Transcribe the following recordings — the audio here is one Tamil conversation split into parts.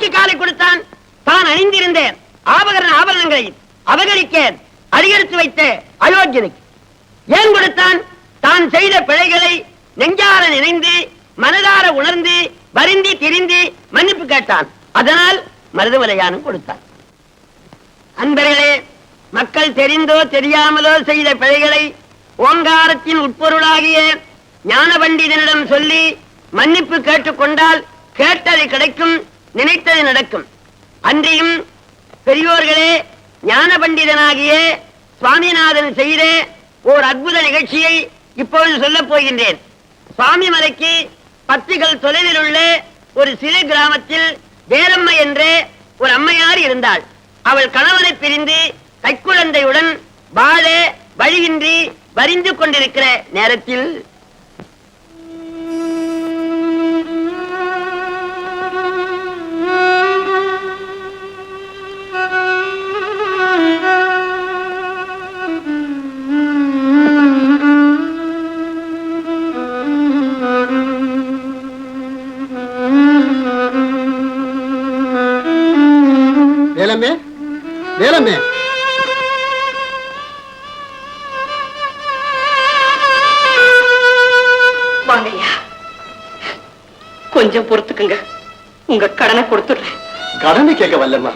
யாருக்கு காலை கொடுத்தான். தான் அணிந்திருந்த ஆபகரண ஆபரணங்களை அபகரிக்க அதிகரித்து வைத்த அயோக்கியனுக்கு. ஏன் கொடுத்தான்? தான் செய்த பிழைகளை நெஞ்சார நினைந்து மனதார உணர்ந்து வருந்தி திரிந்து மன்னிப்பு கேட்டான். அதனால் மருதமலையானும் கொடுத்தான். அன்பர்களே மக்கள் தெரிந்தோ தெரியாமலோ செய்த பிழைகளை ஓங்காரத்தின் உட்பொருளாகிய ஞான பண்டிதனிடம் சொல்லி மன்னிப்பு கேட்டுக்கொண்டால் கேட்டதை கிடைக்கும் நினைத்தது நடக்கும். அன்றியும் பெரியோர்களே ஞான பண்டிதனாகிய சுவாமிநாதன் செய்த ஓர் அற்புத நிகழ்ச்சியை இப்பொழுது சொல்லப் போகின்றேன். சுவாமி மலைக்கு பத்துகள் தொலைவில் உள்ள ஒரு சிறு கிராமத்தில் வேலம்மை என்ற ஒரு அம்மையார் இருந்தாள். அவள் கணவனை பிரிந்து கைக்குழந்தையுடன் வாழ வழியின்றி வரிந்து கொண்டிருக்கிற நேரத்தில் வேலம்மே. வாங்கய்யா. கொஞ்சம் பொறுத்துக்குங்க. உங்க கடனை கொடுத்துடுறேன். கடனை கேட்க வல்லம்மா.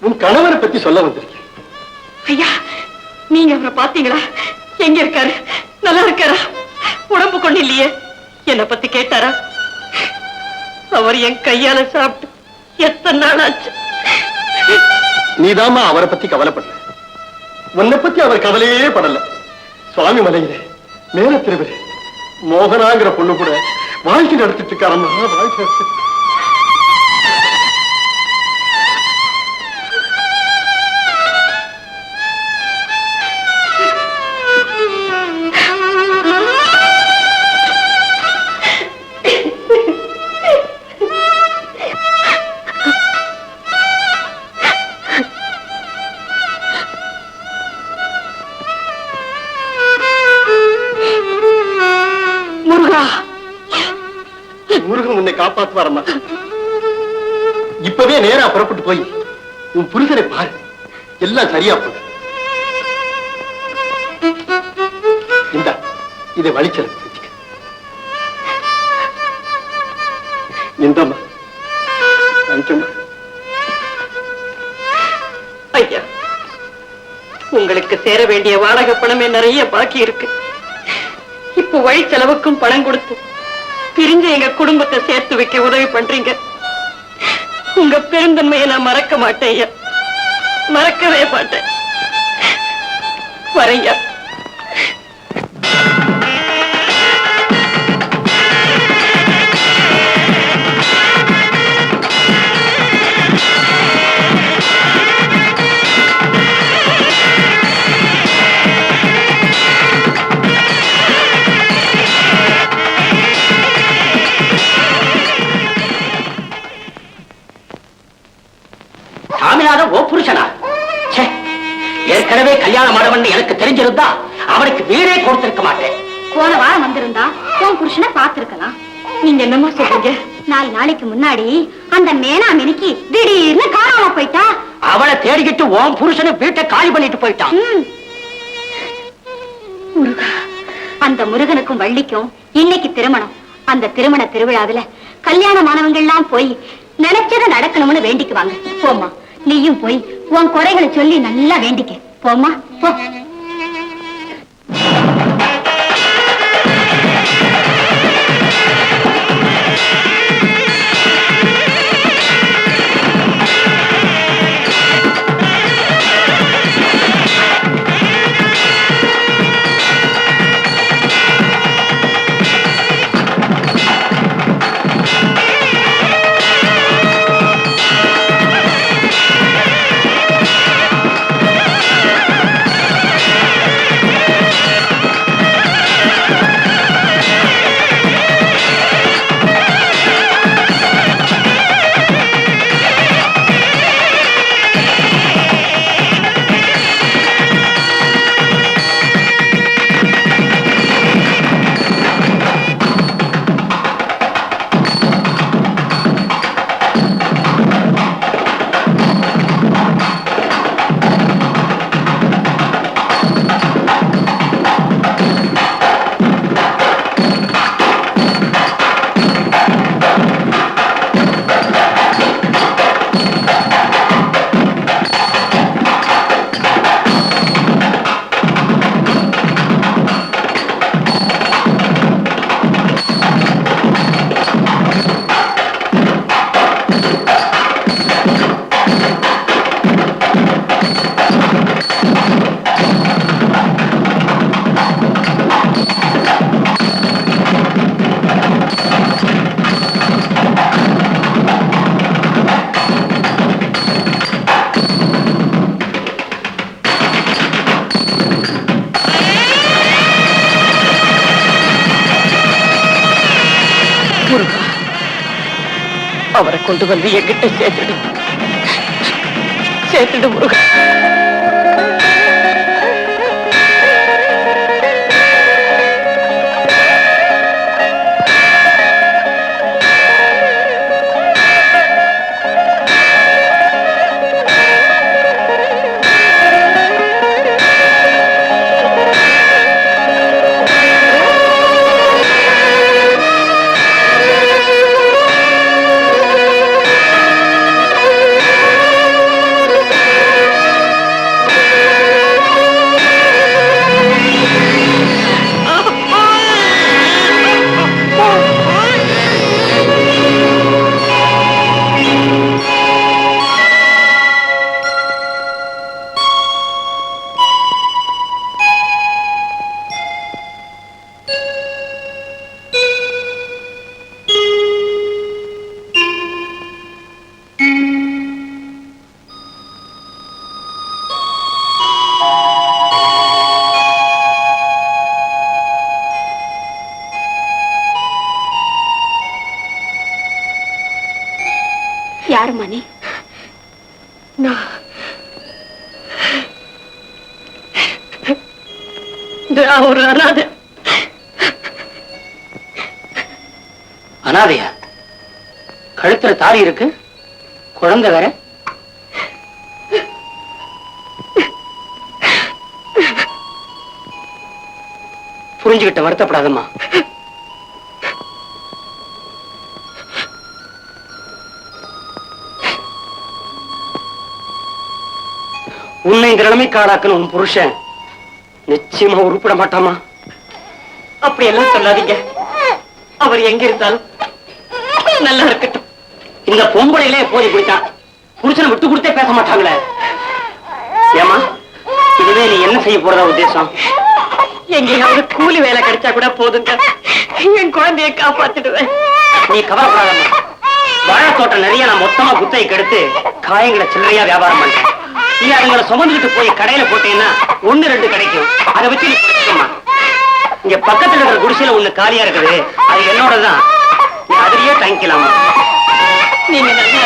உன் கணவரை பத்தி சொல்ல வந்திருக்கேன். ஐயா நீங்க அவரை பாத்தீங்களா எங்க இருக்காரு? நல்லா இருக்காரா? உடம்பு கொண்டு இல்லையே. என்ன பத்தி கேட்டாரா? அவர் என் கையால சாப்பிட்டு எத்தனை நாள் ஆச்சு? நீதாம்மா அவரை பத்தி கவலைப்படல. உன்னை பத்தி அவர் கவலையே படல. சுவாமி மலையிலே மேல திருவரே மோகனாங்கிற பொண்ணு கூட வாழ்க்கை நடத்திட்டு இருக்காரம்மா வாழ்க்கை இப்பவே நேரா புறப்பட்டு போய் உன் புருஷனை பாரு. எல்லாம் சரியா போகுது. இந்த இதை வழிச்சல இந்தம்மா. ஐயா உங்களுக்கு சேர வேண்டிய வாடகை பணமே நிறைய பாக்கி இருக்கு. இப்போ வழி செலவுக்கும் பணம் கொடுத்து பிரிஞ்ச எங்க குடும்பத்தை சேர்த்து வைக்க உதவி பண்றீங்க. உங்க பெருந்தன்மையை நான் மறக்க மாட்டேன் மறக்கவே மாட்டேன். வரையா வீடே கொடுத்திருக்க மாட்டேன். போன வாரம் வந்திருந்தா உன் புருஷனை பார்த்திருக்கலாம். நீங்க என்னம்மா சொல்றீங்க. நாலு நாளைக்கு முன்னாடி அந்த மேனா மினிக்கு திடீர்னு காணாம போயிட்டா? அவளை தேடிக்கிட்டு உன் புருஷனை வீட்டை காலி பண்ணிட்டு போயிட்டான். முருகா அந்த முருகனுக்கும் வள்ளிக்கும் இன்னைக்கு திருமணம். அந்த திருமண திருவிழாவுல கல்யாணமானவங்க எல்லாம் போய் நினைச்சதை நடக்கணும்னு வேண்டிக்குவாங்க. போம்மா நீயும் போய் உன் குறைகளை சொல்லி நல்லா வேண்டிக்க. போம்மா போ. அவரை கொண்டு வந்து எங்கிட்ட சேர்த்துடும் சேர்த்துடு முருகன் யாரும்மா நீ. நான் ஒரு அனாதை. அனாதையா? கழுத்துல தாலி இருக்கு. குழந்தை வேற. புரிஞ்சுக்கிட்ட வருத்தப்படாதம்மா. உன்னை இந்த நிலைமைக்கு ஆளாக்குன உன் புருஷன். நிச்சயமா உருப்பிட மாட்டாமா அப்படி எல்லாம் சொல்லாதீங்க. அவர் எங்க இருந்தாலும் நல்லா இருக்கட்டும். இந்த பொம்பளையிலே போய் குடித்தான் புருஷனை விட்டு கொடுத்தே பேச மாட்டாங்களே. ஏமா இதுவே நீ என்ன செய்ய போறதா உத்தேசம்? எங்கேயாவது கூலி வேலை கிடைச்சா கூட போதுங்க. என் குழந்தைய காப்பாத்திடுவேன். நீ கவலைப்படாதம்மா. வாழைத்தோட்டம் நிறைய நான் மொத்தமா குத்தை எடுத்து காயங்களை சில்லறையா வியாபாரம் பண்றேன். நீ அதுங்களை சுமந்துட்டு போய் கடையில போட்டீங்கன்னா ஒண்ணு ரெண்டு கிடைக்கும். அதை வச்சு இங்க பக்கத்துல இருக்கிற குடிசையில ஒண்ணு காலியா இருக்குது. அது என்னோடதான் நீ அதுலயே தங்கிக்கலாமா நீங்க நல்லா